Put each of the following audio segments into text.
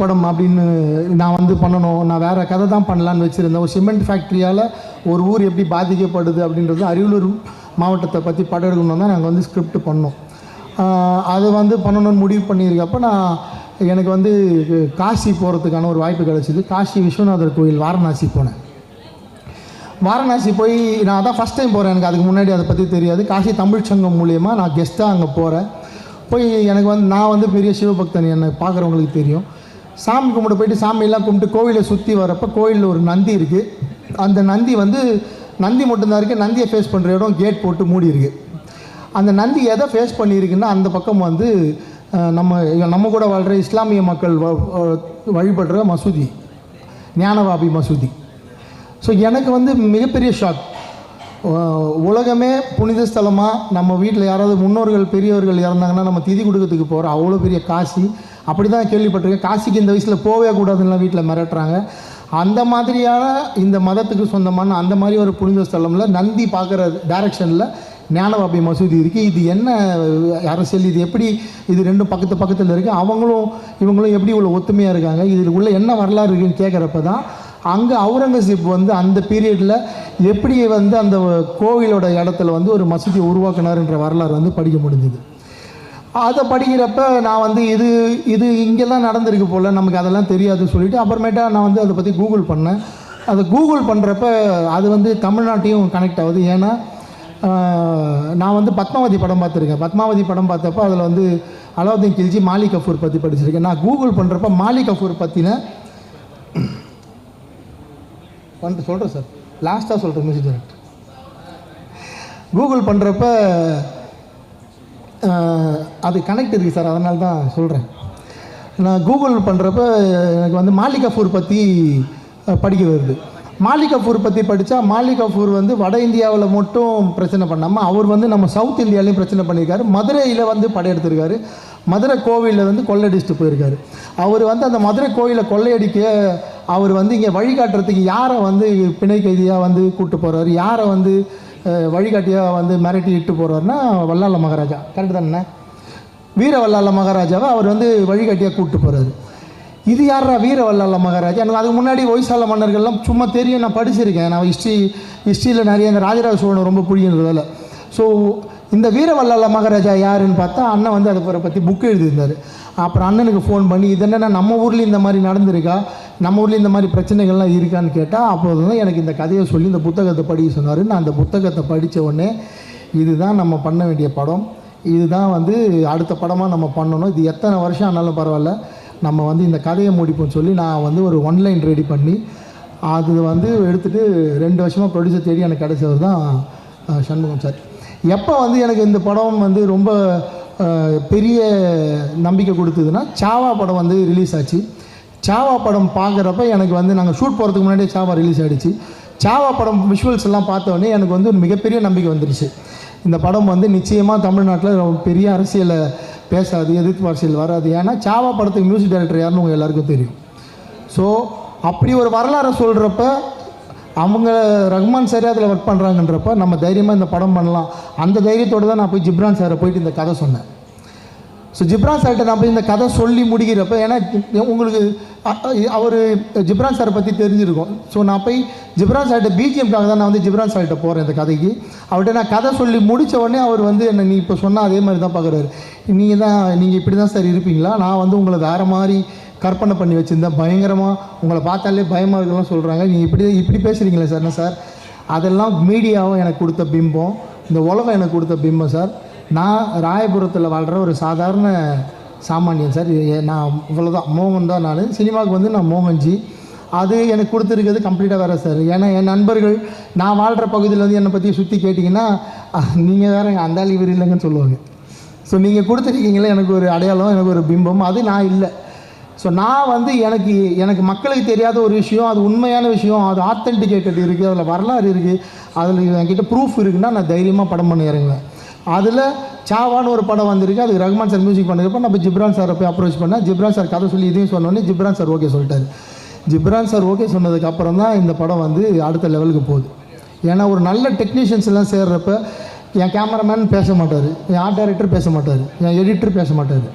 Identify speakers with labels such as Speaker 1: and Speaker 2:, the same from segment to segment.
Speaker 1: படம் அப்படின்னு நான் வந்து பண்ணணும் நான் வேறு கதை தான் பண்ணலான்னு வச்சுருந்தேன். ஒரு சிமெண்ட் ஃபேக்ட்ரியால் ஒரு ஊர் எப்படி பாதிக்கப்படுது அப்படின்றது அரியலூர் மாவட்டத்தை பற்றி படம் எடுக்கணும் தான் நாங்கள் வந்து ஸ்கிரிப்ட் பண்ணோம். அது வந்து பண்ணணும்னு முடிவு பண்ணியிருக்கப்போ நான் எனக்கு வந்து காசி போகிறதுக்கான ஒரு வாய்ப்பு கிடச்சிது. காசி விஸ்வநாதர் கோயில் வாரணாசி போனேன். வாரணாசி போய் நான் அதான் ஃபஸ்ட் டைம் போகிறேன் எனக்கு அதுக்கு முன்னாடி அதை பற்றி தெரியாது. காசி தமிழ் சங்கம் மூலியமா நான் கெஸ்ட்டாக அங்கே போகிறேன் போய் எனக்கு வந்து நான் வந்து பெரிய சிவபக்தன் என்னை பார்க்குறவங்களுக்கு தெரியும். சாமி கும்பிட போயிட்டு சாமியெல்லாம் கும்பிட்டு கோவிலை சுற்றி வரப்போ கோயிலில் ஒரு நந்தி இருக்குது அந்த நந்தி வந்து நந்தி மட்டும்தான் இருக்குது நந்தியை ஃபேஸ் பண்ணுற இடம் கேட் போட்டு மூடி இருக்கு. அந்த நந்தி எதை ஃபேஸ் பண்ணியிருக்குன்னா அந்த பக்கம் வந்து நம்ம நம்ம கூட வாழ்கிற இஸ்லாமிய மக்கள் வ- வழிபடுற மசூதி ஞானவாபி மசூதி. ஸோ எனக்கு வந்து மிகப்பெரிய ஷாக் உலகமே புனித ஸ்தலமாக நம்ம வீட்டில் யாராவது முன்னோர்கள் பெரியவர்கள் இறந்தாங்கன்னா நம்ம திதி கொடுக்கறதுக்கு போகிற அவ்வளோ பெரிய காசி. அப்படி தான் கேள்விப்பட்டிருக்கேன். காசிக்கு இந்த வயசில் போகவே கூடாதுன்னு வீட்டில் மிரட்டுறாங்க. அந்த மாதிரியான இந்த மதத்துக்கு சொந்தமான அந்த மாதிரி ஒரு புனித ஸ்தலமில் நந்தி பார்க்குற டைரக்ஷனில் ஞானவாபி மசூதி இருக்குது இது என்ன அரசியல்? இது எப்படி இது ரெண்டும் பக்கத்து பக்கத்தில் இருக்குது அவங்களும் இவங்களும் எப்படி இவ்வளோ ஒத்துமையாக இருக்காங்க? இதில் உள்ள என்ன வரலாறு இருக்குன்னு கேட்குறப்ப தான் அங்கே அவுரங்கசீப் வந்து அந்த பீரியடில் எப்படி வந்து அந்த கோவிலோட இடத்துல வந்து ஒரு மசூதியை உருவாக்குனாருன்ற வரலாறு வந்து படிக்க முடிஞ்சுது. அதை படிக்கிறப்ப நான் வந்து இது இது இங்கெல்லாம் நடந்திருக்கு போல் நமக்கு அதெல்லாம் தெரியாதுன்னு சொல்லிட்டு அப்புறமேட்டா நான் வந்து அதை பற்றி கூகுள் பண்ணேன். அதை கூகுள் பண்ணுறப்ப அது வந்து தமிழ்நாட்டையும் கனெக்ட் ஆகுது. ஏன்னா நான் வந்து பத்மாவதி படம் பார்த்துருக்கேன். பத்மாவதி படம் பார்த்தப்போ அதில் வந்து அலாவுதீன் கில்ஜி மாலிக் கஃபூர் பற்றி படிச்சிருக்கேன். நான் கூகுள் பண்ணுறப்ப மாலிக் கஃபூர் பற்றின வந்து சொல்கிறேன் சார். லாஸ்ட்டாக சொல்கிறேன் மியூசிக் டைரக்டர் கூகுள் பண்ணுறப்ப அது கனெக்ட் இருக்குது சார் அதனால தான் சொல்கிறேன் நான் கூகுள் பண்ணுறப்ப எனக்கு வந்து மாலிக் கஃபூர் பற்றி படிக்க வருது. மாலிக் கஃபூர் பற்றி படித்தா மாலிக் கஃபூர் வந்து வட இந்தியாவில் மட்டும் பிரச்சனை பண்ணாமல் அவர் வந்து நம்ம சவுத் இந்தியாலையும் பிரச்சனை பண்ணியிருக்காரு. மதுரையில் வந்து படையெடுத்திருக்காரு மதுரை கோவிலில் வந்து கொள்ளையடிச்சிட்டு போயிருக்காரு. அவர் வந்து அந்த மதுரை கோவிலை கொள்ளையடிக்க அவர் வந்து இங்கே வழிகாட்டுறதுக்கு யாரை வந்து பிணை கைதியாக வந்து கூப்பிட்டு போகிறாரு யாரை வந்து வழிகாட்டியாக வந்து மிரட்டி இட்டு போகிறாருன்னா வல்லால மகாராஜா. கரெக்டு தானே வீர வல்லாள மகாராஜாவை அவர் வந்து வழிகாட்டியாக கூப்பிட்டு போகிறாரு இது யாரா வீர வல்லாள மகாராஜா? எனக்கு அதுக்கு முன்னாடி ஒய்சால மன்னர்கள்லாம் சும்மா தெரியும் நான் படிச்சிருக்கேன். நான் ஹிஸ்ட்ரி ஹிஸ்ட்ரியில் நிறைய இந்த ராஜராஜ சோழனை ரொம்ப பிடிக்கிறதால ஸோ இந்த வீரவல்லால மகாராஜா யாருன்னு பார்த்தா அண்ணன் வந்து அதை அவரை பற்றி புக் எழுதியிருந்தார். அப்புறம் அண்ணனுக்கு ஃபோன் பண்ணி இது என்னென்னா நம்ம ஊர்லேயும் இந்த மாதிரி நடந்திருக்கா? நம்ம ஊர்லேயும் இந்த மாதிரி பிரச்சனைகள்லாம் இருக்கான்னு கேட்டால் அப்போது தான் எனக்கு இந்த கதையை சொல்லி இந்த புத்தகத்தை படிக்க சொன்னார் நான் அந்த புத்தகத்தை படித்த உடனே இதுதான் நம்ம பண்ண வேண்டிய படம். இதுதான் வந்து அடுத்த படமாக நம்ம பண்ணணும். இது எத்தனை வருஷம் ஆனாலும் பரவாயில்ல. நம்ம வந்து இந்த கதையை முடிப்போம்னு சொல்லி நான் வந்து ஒரு ஒன்லைன் ரெடி பண்ணி அது வந்து எடுத்துகிட்டு ரெண்டு வருஷமாக ப்ரொடியூசர் தேடி எனக்கு கிடைச்சது தான் சண்முகம் சார் எப்போ வந்து எனக்கு இந்த படம் வந்து ரொம்ப பெரிய நம்பிக்கை கொடுத்ததுன்னா சாவா படம் வந்து ரிலீஸ் ஆச்சு. சாவா படம் பார்க்குறப்ப எனக்கு வந்து நாங்கள் ஷூட் போகிறதுக்கு முன்னாடியே சாவா ரிலீஸ் ஆகிடுச்சு சாவா படம் விஷுவல்ஸ் எல்லாம் பார்த்தோடனே எனக்கு வந்து ஒரு மிகப்பெரிய நம்பிக்கை வந்துருச்சு. இந்த படம் வந்து நிச்சயமாக தமிழ்நாட்டில் ரொம்ப பெரிய அரசியலை பேசாது எதிர்ப்பு அரசியல் வராது. ஏன்னா சாவா படத்துக்கு மியூசிக் டைரக்டர் யாருன்னு உங்கள் எல்லாருக்கும் தெரியும். ஸோ அப்படி ஒரு வரலாறை சொல்கிறப்ப அவங்க ரஹ்மான் சாரே அதில் ஒர்க் பண்ணுறாங்கன்றப்ப நம்ம தைரியமாக இந்த படம் பண்ணலாம். அந்த தைரியத்தோடு தான் நான் போய் ஜிப்ரான் சாரை போயிட்டு இந்த கதை சொன்னேன். ஸோ ஜிப்ரான் சார்கிட்ட நான் போய் இந்த கதை சொல்லி முடிகிறப்ப ஏன்னா உங்களுக்கு அவர் ஜிப்ரான் சாரை பற்றி தெரிஞ்சிருக்கும். ஸோ நான் போய் ஜிப்ரான் சார்கிட்ட பிஜிஎம்காக தான் நான் வந்து ஜிப்ரான் சார்கிட்ட போகிறேன் இந்த கதைக்கு. அவர்கிட்ட நான் கதை சொல்லி முடித்த உடனே அவர் வந்து என்னை நீ இப்போ சொன்னால் அதே மாதிரி தான் பார்க்குறாரு நீங்கள் தான் நீங்கள் இப்படி தான் சார் இருப்பீங்களா? நான் வந்து உங்களை வேறு மாதிரி கற்பனை பண்ணி வச்சுருந்தேன். பயங்கரமாக உங்களை பார்த்தாலே பயமாக இருக்கலாம் சொல்கிறாங்க நீங்கள் இப்படி இப்படி பேசுகிறீங்களே சார் என்ன சார்? அதெல்லாம் மீடியாவும் எனக்கு கொடுத்த பிம்பம். இந்த உலகம் எனக்கு கொடுத்த பிம்பம் சார். நான் ராயபுரத்தில் வாழ்கிற ஒரு சாதாரண சாமானியன் சார். நான் இவ்வளோதான் மோகன் தான் நான். சினிமாவுக்கு வந்து நான் மோகன்ஜி. அது எனக்கு கொடுத்துருக்கிறது கம்ப்ளீட்டாக வேறு சார். ஏன்னா என் நண்பர்கள் நான் வாழ்கிற பகுதியில் வந்து என்னை பற்றி சுற்றி கேட்டிங்கன்னா நீங்கள் வேறு அந்த ஆள் இவர் இல்லைங்கன்னு சொல்லுவாங்க. ஸோ நீங்கள் கொடுத்துருக்கீங்களே எனக்கு ஒரு அடையாளம் எனக்கு ஒரு பிம்பம். அது நான் இல்லை. ஸோ நான் வந்து எனக்கு எனக்கு மக்களுக்கு தெரியாத ஒரு விஷயம் அது உண்மையான விஷயம் அது ஆத்தென்டிகேட்டட் இருக்குது அதில் வரலாறு இருக்குது அதில் என்கிட்ட ப்ரூஃப் இருக்குன்னா நான் தைரியமாக படம் பண்ணி இறங்குவேன். அதில் சாவான்னு ஒரு படம் வந்திருக்கு அதுக்கு ரஹ்மான் சார் மியூசிக் பண்ணுறப்ப நம்ம ஜிப்ரான் சாரை போய் அப்ரோச் பண்ணேன். ஜிப்ரான் சார் கதை சொல்லி இதையும் சொன்னோன்னே ஜிப்ரான் சார் ஓகே சொல்லிட்டாரு. ஜிப்ரான் சார் ஓகே சொன்னதுக்கப்புறம் தான் இந்த படம் வந்து அடுத்த லெவலுக்கு போகுது. ஏன்னா ஒரு நல்ல டெக்னீஷியன்ஸ் எல்லாம் சேர்றப்ப என் கேமராமேன் பேச மாட்டார் என் ஆர்ட் டைரக்டர் பேச மாட்டார் என் எடிட்டர் பேச மாட்டார்.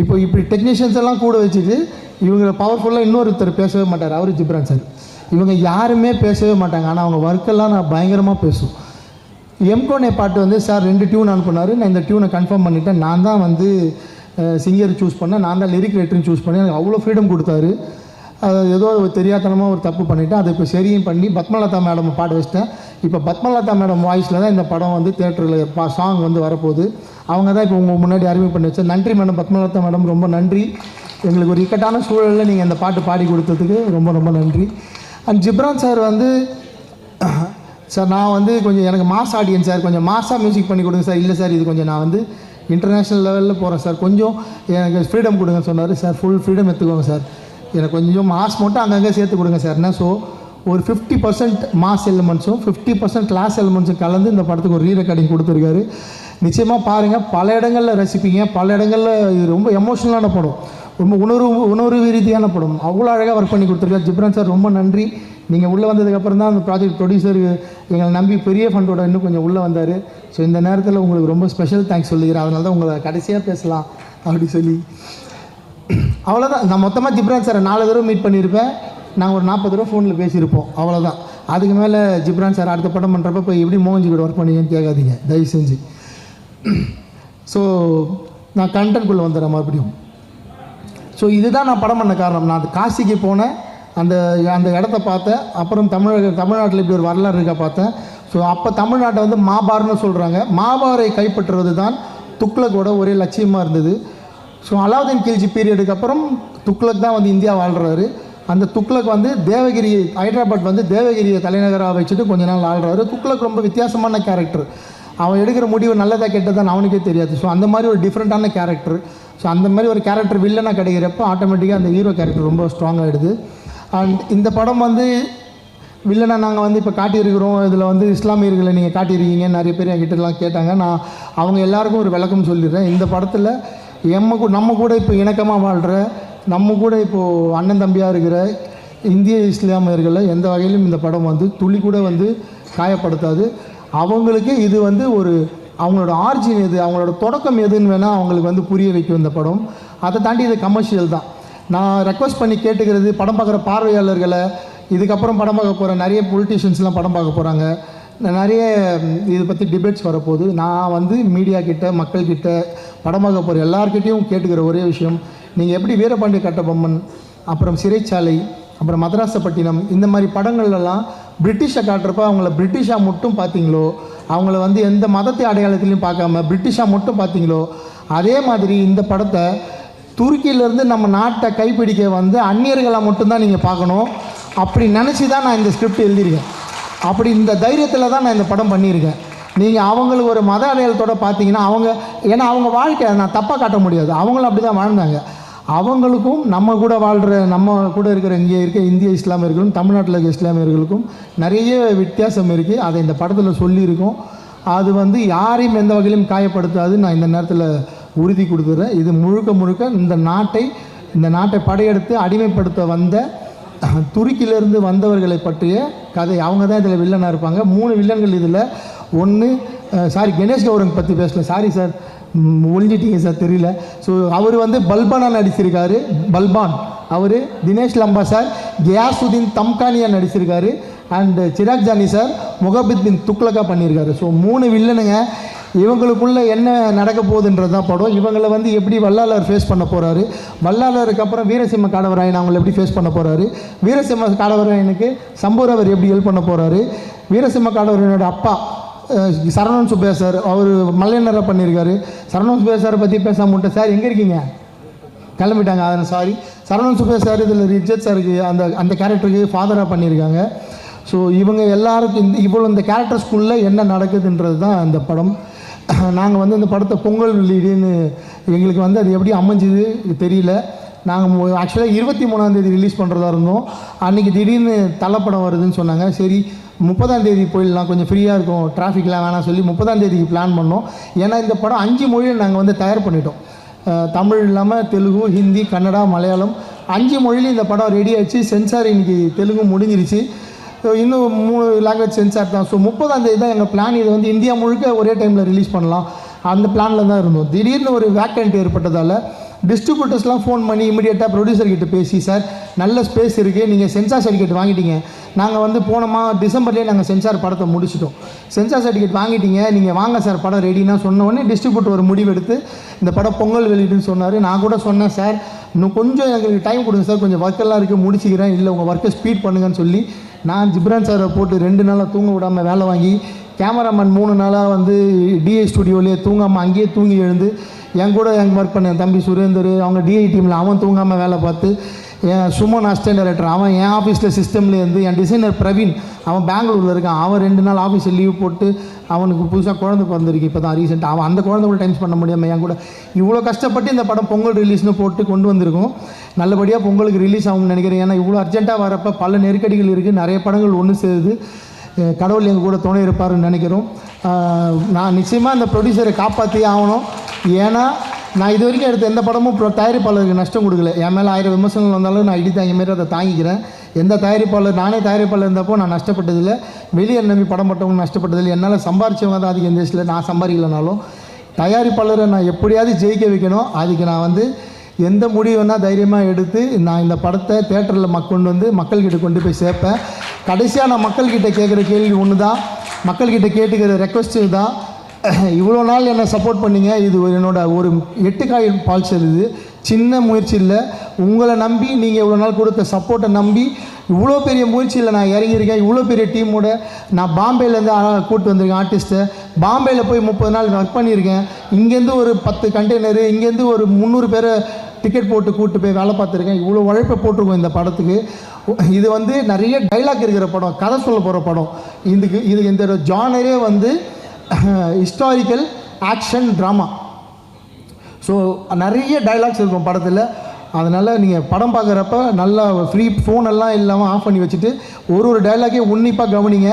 Speaker 1: இப்போ இப்படி டெக்னீஷியன்ஸ் எல்லாம் கூட வச்சுட்டு இவங்க பவர்ஃபுல்லாக இன்னொருத்தர் பேசவே மாட்டார் அவர் ஜிப்ரான் சார். இவங்க யாருமே பேசவே மாட்டாங்க ஆனால் அவங்க ஒர்க்கெல்லாம் நான் பயங்கரமாக பேசும் எம்கோனே பாட்டு வந்து சார் ரெண்டு டியூன் அனுப்புனாரு நான் இந்த டியூனை கன்ஃபார்ம் பண்ணிட்டேன். நான் தான் வந்து சிங்கர் சூஸ் பண்ணேன். நான் தான் லிரிக் ரைட்டர்னு சூஸ் பண்ணேன். எனக்கு அவ்வளோ ஃப்ரீடம் கொடுத்தாரு. அது ஏதோ ஒரு தெரியாதனமாக ஒரு தப்பு பண்ணிவிட்டு அதை இப்போ சரியும் பண்ணி பத்மலதா மேடம் பாட வச்சிட்டேன். இப்போ பத்மலதா மேடம் வாய்ஸில் தான் இந்த படம் வந்து தேட்டரில் பா சாங் வந்து வரப்போகுது. அவங்க தான் இப்போ உங்கள் முன்னாடி அறிமுகம் பண்ணி வச்சேன் நன்றி மேடம் பத்மலதா மேடம் ரொம்ப நன்றி. எங்களுக்கு ஒரு இக்கட்டான சூழலில் நீங்கள் இந்த பாட்டு பாடி கொடுத்ததுக்கு ரொம்ப ரொம்ப நன்றி. அண்ட் ஜிப்ரான் சார் வந்து சார் நான் வந்து கொஞ்சம் எனக்கு மாஸ் ஆடியன்ஸ் சார் கொஞ்சம் மாஸாக மியூசிக் பண்ணி கொடுங்க சார். இல்லை சார் இது கொஞ்சம் நான் வந்து இன்டர்நேஷ்னல் லெவலில் போகிறேன் சார். கொஞ்சம் எனக்கு ஃப்ரீடம் கொடுங்க சொன்னார். சார் ஃபுல் ஃப்ரீடம் எடுத்துக்கோங்க சார். எனக்கு கொஞ்சம் மாஸ் மட்டும் அங்கங்கே சேர்த்து கொடுங்க சார்னா ஸோ ஒரு ஃபிஃப்டி பர்சன்ட் மாஸ் எலிமெண்ட்ஸும் ஃபிஃப்டி பர்சன்ட் கிளாஸ் எலிமெண்ட்ஸும் கலந்து இந்த படத்துக்கு ஒரு ரீ ரெக்கார்டிங் கொடுத்துருக்காரு. நிச்சயமாக பாருங்கள் பல இடங்களில் ரசிப்பீங்க பல இடங்களில் இது ரொம்ப எமோஷ்னலான படம். ரொம்ப உணர்வு உணர்வு ரீதியான படம். அவ்வளோ அழகாக ஒர்க் பண்ணி கொடுத்துருக்காரு. ஜிப்ரான் சார் ரொம்ப நன்றி. நீங்கள் உள்ளே வந்ததுக்கப்புறம் தான் அந்த ப்ராஜெக்ட் ப்ரொடியூசர் எங்களை நம்பி பெரிய ஃபண்டோட இன்னும் கொஞ்சம் உள்ளே வந்தார். ஸோ இந்த நேரத்தில் உங்களுக்கு ரொம்ப ஸ்பெஷல் தேங்க்ஸ் சொல்லிக்கிறேன் அதனால தான் உங்களை கடைசியாக பேசலாம். அப்படி சொல்லி. அவ்வளோதான் நான் மொத்தமாக ஜிப்ரான் சார் நாலு தடவை மீட் பண்ணியிருப்பேன். நாங்கள் ஒரு நாற்பது தடவை ஃபோனில் பேசியிருப்போம். அவ்வளோதான் அதுக்கு மேலே ஜிப்ரான் சார் அடுத்த படம் பண்ணுறப்ப இப்போ எப்படி மோகன்ஜி கூட ஒர்க் பண்ணீங்கன்னு கேட்காதீங்க. தயவு செஞ்சு. ஸோ நான் கண்டென்ட்குள்ளே வந்துடுறேன் மறுபடியும். ஸோ இதுதான் நான் படம் பண்ண காரணம். நான் காசிக்கு போனேன். அந்த அந்த இடத்த பார்த்தேன். அப்புறம் தமிழக தமிழ்நாட்டில் இப்படி ஒரு வரலாறு இருக்கா பார்த்தேன். ஸோ அப்போ தமிழ்நாட்டை வந்து மாபார்னு சொல்கிறாங்க மாபாரை கைப்பற்றுவது தான் துக்ளக்கோட ஒரே லட்சியமாக இருந்தது. ஸோ அலாவுதீன் கில்ஜி பீரியடுக்கு அப்புறம் துக்ளக் தான் வந்து இந்தியா வாழ்கிறாரு அந்த துக்ளக் வந்து தேவகிரி ஹைதராபாத் வந்து தேவகிரியை தலைநகராக வச்சுட்டு கொஞ்ச நாள் ஆள்றாரு. துக்ளக் ரொம்ப வித்தியாசமான கேரக்டர் அவன் எடுக்கிற முடிவு நல்லதா கெட்டதான்னு அவனுக்கே தெரியாது. ஸோ அந்த மாதிரி ஒரு டிஃப்ரெண்ட்டான கேரக்டர் ஸோ அந்த மாதிரி ஒரு கேரக்டர் வில்லனாக கிடைக்கிறப்போ ஆட்டோமேட்டிக்காக அந்த ஹீரோ கேரக்டர் ரொம்ப ஸ்ட்ராங்காக ஆகிடுது அண்ட் இந்த படம் வந்து வில்லனை நாங்கள் வந்து இப்போ காட்டியிருக்கிறோம். இதில் வந்து இஸ்லாமியர்களை நீங்கள் காட்டியிருக்கீங்க நிறைய பேர் என்கிட்டலாம் கேட்டாங்க. நான் அவங்க எல்லாருக்கும் ஒரு விளக்கம் சொல்லிடுறேன். இந்த படத்தில் எம்ம கூட நம்ம கூட இப்போ இணக்கமாக வாழ்கிற நம்ம கூட இப்போது அண்ணன் தம்பியாக இருக்கிற இந்திய இஸ்லாமியர்களை எந்த வகையிலும் இந்த படம் வந்து துளி கூட வந்து காயப்படுத்தாது. அவங்களுக்கு இது வந்து ஒரு அவங்களோட ஆர்ஜின் எது அவங்களோட தொடக்கம் எதுன்னு வேணால் அவங்களுக்கு வந்து புரிய வைக்கும் இந்த படம். அதை தாண்டி இது கமர்ஷியல் தான். நான் ரெக்வஸ்ட் பண்ணி கேட்டுக்கிறது படம் பார்க்குற பார்வையாளர்களை இதுக்கப்புறம் படம் பார்க்க போகிற நிறைய பொலிட்டிஷியன்ஸ்லாம் படம் பார்க்க போகிறாங்க நிறைய இதை பற்றி டிபேட்ஸ் வரப்போகுது. நான் வந்து மீடியா கிட்ட மக்கள்கிட்ட படமாக போகிற எல்லார்கிட்டையும் கேட்டுக்கிற ஒரே விஷயம் நீங்கள் எப்படி வீரபாண்டிய கட்டபொம்மன் அப்புறம் சிறைச்சாலை அப்புறம் மதராசப்பட்டினம் இந்த மாதிரி படங்கள்லாம் பிரிட்டிஷை காட்டுறப்ப அவங்கள பிரிட்டிஷாக மட்டும் பார்த்தீங்களோ அவங்கள வந்து எந்த மதத்தை அடையாளத்திலையும் பார்க்காம பிரிட்டிஷாக மட்டும் பார்த்தீங்களோ அதே மாதிரி இந்த படத்தை துருக்கியிலேருந்து நம்ம நாட்டை கைப்பிடிக்க வந்து அந்நியர்களாக மட்டும்தான் நீங்கள் பார்க்கணும் அப்படி நினச்சி தான் நான் இந்த ஸ்கிரிப்ட் எழுதியிருக்கேன். அப்படி இந்த தைரியத்தில் தான் நான் இந்த படம் பண்ணியிருக்கேன். நீங்கள் அவங்களுக்கு ஒரு மத அடையாளத்தோடு பார்த்தீங்கன்னா அவங்க ஏன்னா அவங்க வாழ்க்கை நான் தப்பாக காட்ட முடியாது. அவங்களும் அப்படி தான் வாழ்ந்தாங்க. அவங்களுக்கும் நம்ம கூட வாழ்கிற நம்ம கூட இருக்கிற இங்கே இருக்க இந்திய இஸ்லாமியர்களும் தமிழ்நாட்டில் இருக்க இஸ்லாமியர்களுக்கும் நிறைய வித்தியாசம் இருக்குது அதை இந்த படத்தில் சொல்லியிருக்கோம். அது வந்து யாரையும் எந்த வகையிலும் காயப்படுத்தாது. நான் இந்த நேரத்தில் உறுதி கொடுத்துட்றேன் இது முழுக்க முழுக்க இந்த நாட்டை இந்த நாட்டை படையெடுத்து அடிமைப்படுத்த வந்த துருக்கியிலிருந்து வந்தவர்களை பற்றிய கதை. அவங்க தான் இதில் வில்லனாக இருப்பாங்க. மூணு வில்லன்கள் இதில். ஒன்று சாரி கணேஷ் கௌரங் பற்றி பேசல. சாரி சார் ஒழிஞ்சிட்டீங்க சார் தெரியல. ஸோ அவர் வந்து பல்பானா நடிச்சிருக்காரு. பல்பான். அவர் தினேஷ் லம்பா சார் கியாசுதீன் தம்கானியா நடிச்சிருக்காரு. அண்டு சிராக் ஜானி சார் முகபித் பின் துக்லக்கா பண்ணியிருக்காரு. ஸோ மூணு வில்லனுங்க இவங்களுக்குள்ளே என்ன நடக்க போகுதுன்றது தான் படம். இவங்களை வந்து எப்படி வல்லாளர் ஃபேஸ் பண்ண போகிறாரு வல்லாளருக்கு அப்புறம் வீரசிம்ம காடவராயன் அவங்களை எப்படி ஃபேஸ் பண்ண போகிறாரு வீரசிம்ம காடவராயனுக்கு சம்பூரவர் எப்படி ஹெல்ப் பண்ண போகிறாரு வீரசிம்ம காடவராயனோட அப்பா சரணன் சரவணன் சுப்பையா சார் அவர் மலையனராக பண்ணியிருக்காரு. சரணன் சுப்பையா சாரை பற்றி பேச விட்டேன். சார் எங்கே இருக்கீங்க? கிளம்பிட்டாங்க. அதனால் சாரி சரவணன் சுப்பையா சார் இதில் ரிஜத் சாருக்கு அந்த அந்த கேரக்டருக்கு ஃபாதராக பண்ணியிருக்காங்க. ஸோ இவங்க எல்லாருக்கும் இந்த இவ்வளோ இந்த கேரக்டர்ஸ்குள்ளே என்ன நடக்குதுன்றது தான் அந்த படம். நாங்கள் வந்து இந்த படத்தை பொங்கல் வெளியீடுன்னு எங்களுக்கு வந்து அது எப்படி அமைஞ்சுது தெரியல. நாங்கள் ஆக்சுவலாக இருபத்தி மூணாந்தேதி ரிலீஸ் பண்ணுறதா இருந்தோம். அன்றைக்கி திடீர்னு தள்ளப்படம் வருதுன்னு சொன்னாங்க. சரி முப்பதாந்தேதி போயிடலாம். கொஞ்சம் ஃப்ரீயாக இருக்கும். டிராஃபிக்லாம் வேணாம் சொல்லி முப்பதாந்தேதிக்கு பிளான் பண்ணோம். ஏன்னா இந்த படம் அஞ்சு மொழியில் நாங்கள் வந்து தயார் பண்ணிட்டோம். தமிழ் இல்லாமல் தெலுங்கு ஹிந்தி கன்னடா மலையாளம் அஞ்சு மொழியிலும் இந்த படம் ரெடி ஆச்சு சென்சார் இன்றைக்கி தெலுங்கு முடிஞ்சிருச்சு. இன்னும் மூணு லாங்குவேஜ் சென்சார் தான். ஸோ முப்பதாம் தேதி தான் எங்கள் பிளான் இது வந்து இந்தியா முழுக்க ஒரே டைமில் ரிலீஸ் பண்ணலாம். அந்த பிளானில் தான் இருந்தோம். திடீர்னு ஒரு வேக்கண்ட் ஏற்பட்டதால் டிஸ்ட்ரிபியூட்டர்ஸ்லாம் ஃபோன் பண்ணி இமீடியட்டாக ப்ரொடியூசர் கிட்டே பேசி சார் நல்ல ஸ்பேஸ் இருக்குது நீங்கள் சென்சார் சர்டிஃபிகேட் வாங்கிட்டீங்க. நாங்கள் வந்து போனோமா டிசம்பர்லேயே நாங்கள் சென்சார் படத்தை முடிச்சிட்டோம். சென்சார் சர்டிஃபிகேட் வாங்கிட்டீங்க. நீங்கள் வாங்க சார் படம் ரெடினா சொன்ன உடனே டிஸ்ட்ரிபியூட்டர் ஒரு முடிவெடுத்து இந்த படம் பொங்கல் வெளியிட்டுன்னு சொன்னார். நான் கூட சொன்னேன் சார் இன்னும் கொஞ்சம் எங்களுக்கு டைம் கொடுங்க சார். கொஞ்சம் ஒர்க்கெல்லாம் இருக்குது முடிச்சிக்கிறேன். இல்லை உங்கள் ஒர்க்கை ஸ்பீட் பண்ணுங்கன்னு சொல்லி நான் ஜிப்ரான் சாரை போட்டு ரெண்டு நாளாக தூங்க விடாமல் வேலை வாங்கி கேமராமேன் மூணு நாளாக வந்து டிஏ ஸ்டுடியோலேயே தூங்காமல் அங்கேயே தூங்கி எழுந்து என் கூட எங்கள் ஒர்க் பண்ண என் தம்பி சுரேந்தர் அவங்க டிஐ டீமில் அவன் தூங்காமல் வேலை பார்த்து என் சுமன் அசிஸ்டன்ட் டைரக்டர் அவன் என் ஆஃபீஸில் சிஸ்டம்லேருந்து என் டிசைனர் பிரவீன் அவன் பெங்களூரில் இருக்கான். அவன் ரெண்டு நாள் ஆஃபீஸில் லீவ் போட்டு அவனுக்கு புதுசாக குழந்தை பிறந்திருக்கு. இப்போ தான் ரீசெண்டாக அவன் அந்த குழந்தை கூட டைம் பண்ண முடியாமல் என் கூட இவ்வளோ கஷ்டப்பட்டு இந்த படம் பொங்கல் ரிலீஸ்னு போட்டு கொண்டு வந்திருக்கோம். நல்லபடியாக பொங்கலுக்கு ரிலீஸ் ஆகும்னு நினைக்கிறேன். ஏன்னா இவ்வளோ அர்ஜென்ட்டாக வரப்போ பல நெருக்கடிகள் இருக்குது நிறைய படங்கள் ஒன்று சேருது. கடவுள் எங்கள் கூட துணை இருப்பாருன்னு நினைக்கிறோம். நான் நிச்சயமாக இந்த ப்ரொடியூசரை காப்பாற்றியே ஆகணும். ஏன்னா நான் இது வரைக்கும் எடுத்த எந்த படமும் தயாரிப்பாளருக்கு நஷ்டம் கொடுக்கல. என் மேலே ஆயிரம் விமர்சனங்கள் வந்தாலும் நான் இடி தாங்கி மாரி அதை தாங்கிக்கிறேன். எந்த தயாரிப்பாளர் நானே தயாரிப்பாளர் இருந்தப்போ நான் நஷ்டப்பட்டதில்லை. வெளியே நம்பி படம் பட்டவங்க நஷ்டப்பட்டதில்லை. என்னால் சம்பாரிச்சவங்க தான் அதுக்கு எந்த வயசில் நான் சம்பாதிக்கலனாலும் தயாரிப்பாளரை நான் எப்படியாவது ஜெயிக்க வைக்கணும். அதுக்கு நான் வந்து எந்த முடிவு வேணால் தைரியமாக எடுத்து நான் இந்த படத்தை தேட்டரில் மக் கொண்டு வந்து மக்கள்கிட்ட கொண்டு போய் சேர்ப்பேன். கடைசியாக நான் மக்கள்கிட்ட கேட்குற கேள்வி ஒன்று தான் மக்கள்கிட்ட கேட்டுக்கிற ரெக்வஸ்ட்டு தான். இவ்வளோ நாள் என்னை சப்போர்ட் பண்ணீங்க. இது ஒரு என்னோட ஒரு எட்டுக்காயின் பால் இது சின்ன முயற்சி இல்லை. உங்களை நம்பி நீங்கள் இவ்வளோ நாள் கொடுத்த சப்போர்ட்டை நம்பி இவ்வளோ பெரிய முயற்சியில் நான் இறங்கியிருக்கேன். இவ்வளோ பெரிய டீமோட நான் பாம்பேலேருந்து கூப்பிட்டு வந்திருக்கேன் ஆர்டிஸ்ட்டை பாம்பேயில் போய் முப்பது நாள் ஒர்க் பண்ணியிருக்கேன். இங்கேருந்து ஒரு பத்து கண்டெய்னரு இங்கேருந்து ஒரு முந்நூறு பேரை டிக்கெட் போட்டு கூப்பிட்டு போய் வேலை பார்த்துருக்கேன். இவ்வளோ உழைப்பை போட்டிருக்கோம் இந்த படத்துக்கு. இது வந்து நிறைய டைலாக் இருக்கிற படம் கதை சொல்ல போகிற படம். இதுக்கு இது இந்த ஜானரே வந்து ஹிஸ்டாரிக்கல் ஆக்ஷன் ட்ராமா ஸோ நிறைய டைலாக்ஸ் இருக்கும் படத்தில். அதனால் நீங்கள் படம் பார்க்குறப்ப நல்லா ஃப்ரீ ஃபோன் எல்லாம் இல்லாமல் ஆஃப் பண்ணி வச்சுட்டு ஒரு ஒரு டைலாக்கே உன்னிப்பாக கவனிங்க.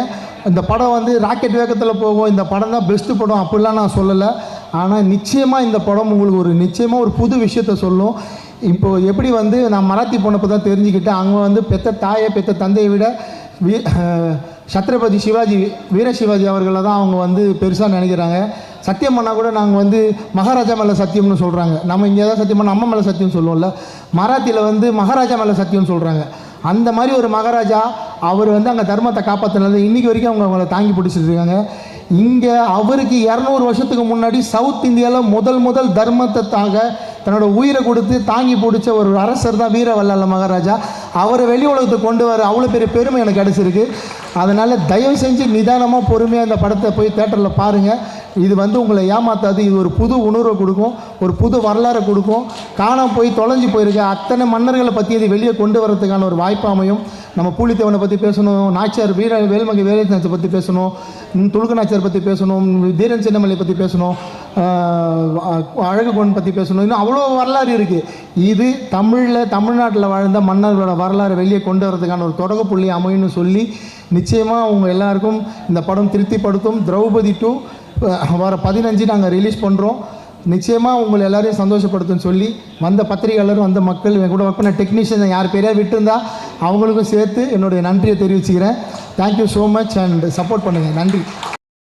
Speaker 1: இந்த படம் வந்து ராக்கெட் வேகத்தில் போகும். இந்த படம் தான் பெஸ்ட்டு படம் அப்படிலாம் நான் சொல்லலை. ஆனால் நிச்சயமாக இந்த படம் உங்களுக்கு ஒரு நிச்சயமாக ஒரு புது விஷயத்த சொல்லும். இப்போ எப்படி வந்து நான் மராத்தி போனப்போ தான் தெரிஞ்சுக்கிட்டேன். அங்கே வந்து பெத்த தாயை பெத்த தந்தையை விட வீ சத்ரபதி சிவாஜி வீர சிவாஜி அவர்களை தான் அவங்க வந்து பெருசாக நினைக்கிறாங்க. சத்தியம் பண்ணால் கூட நாங்கள் வந்து மகாராஜா மேலே சத்தியம்னு சொல்கிறாங்க நம்ம இங்கே தான் சத்தியம் பண்ண அம்மா மேலே சத்தியம் சொல்லுவோம்ல. மராத்தியில் வந்து மகாராஜா மேலே சத்தியம்னு சொல்கிறாங்க அந்த மாதிரி ஒரு மகாராஜா அவர் வந்து அங்கே தர்மத்தை காப்பாற்றினது இன்றைக்கி வரைக்கும் அவங்க அவங்கள தாங்கி பிடிச்சிட்டு இருக்காங்க. இங்கே அவருக்கு இரநூறு வருஷத்துக்கு முன்னாடி சவுத் இந்தியாவில் முதல் முதல் தர்மத்தை தாங்க தன்னோட உயிரை கொடுத்து தாங்கி பிடிச்ச ஒரு அரசர் தான் வீரவல்லால மகாராஜா. அவரை வெளி உலகத்துக்கு கொண்டு வர அவ்வளோ பெரிய பெருமை எனக்கு கிடச்சிருக்கு. அதனால் தயவு செஞ்சு நிதானமாக பொறுமையாக இந்த படத்தை போய் தேட்டரில் பாருங்கள் இது வந்து உங்களை ஏமாத்தாது. இது ஒரு புது உணர்வை கொடுக்கும். ஒரு புது வரலாறை கொடுக்கும். காணாமல் போய் தொலைஞ்சு போயிருக்க அத்தனை மன்னர்களை பற்றி இது வெளியே கொண்டு வரதுக்கான ஒரு வாய்ப்பு அமையும். நம்ம பூலித்தேவனை பற்றி பேசணும். நாச்சியார் வீர வேல்மகி வேலுநாச்சை பற்றி பேசணும். ம், நாச்சியார் பற்றி பேசணும். தீரன் சின்னமலை பற்றி பேசணும். ஆஹ், அழகுகோன் பற்றி பேசணும். இன்னும் அவ்வளோ வரலாறு இருக்குது இது தமிழில் தமிழ்நாட்டில் வாழ்ந்த மன்னர்களோட வரலாறு வெளியே கொண்டு வரதுக்கான ஒரு தொடக்க புள்ளி அமையும்னு சொல்லி நிச்சயமாக அவங்க எல்லாருக்கும் இந்த படம் திருப்திப்படுத்தும். திரௌபதி டூ வர பதினஞ்சு நாங்கள் ரிலீஸ் பண்ணுறோம் நிச்சயமாக உங்களை எல்லாரையும் சந்தோஷப்படுத்துன்னு சொல்லி வந்த பத்திரிகையாளரும் வந்த மக்கள் என் கூட ஒர்க் பண்ண டெக்னீஷியன் யார் பேரையாக விட்டுருந்தா அவங்களுக்கும் சேர்த்து என்னுடைய நன்றியை தெரிவிச்சுக்கிறேன். Thank you so much and support பண்ணுங்கள் நன்றி.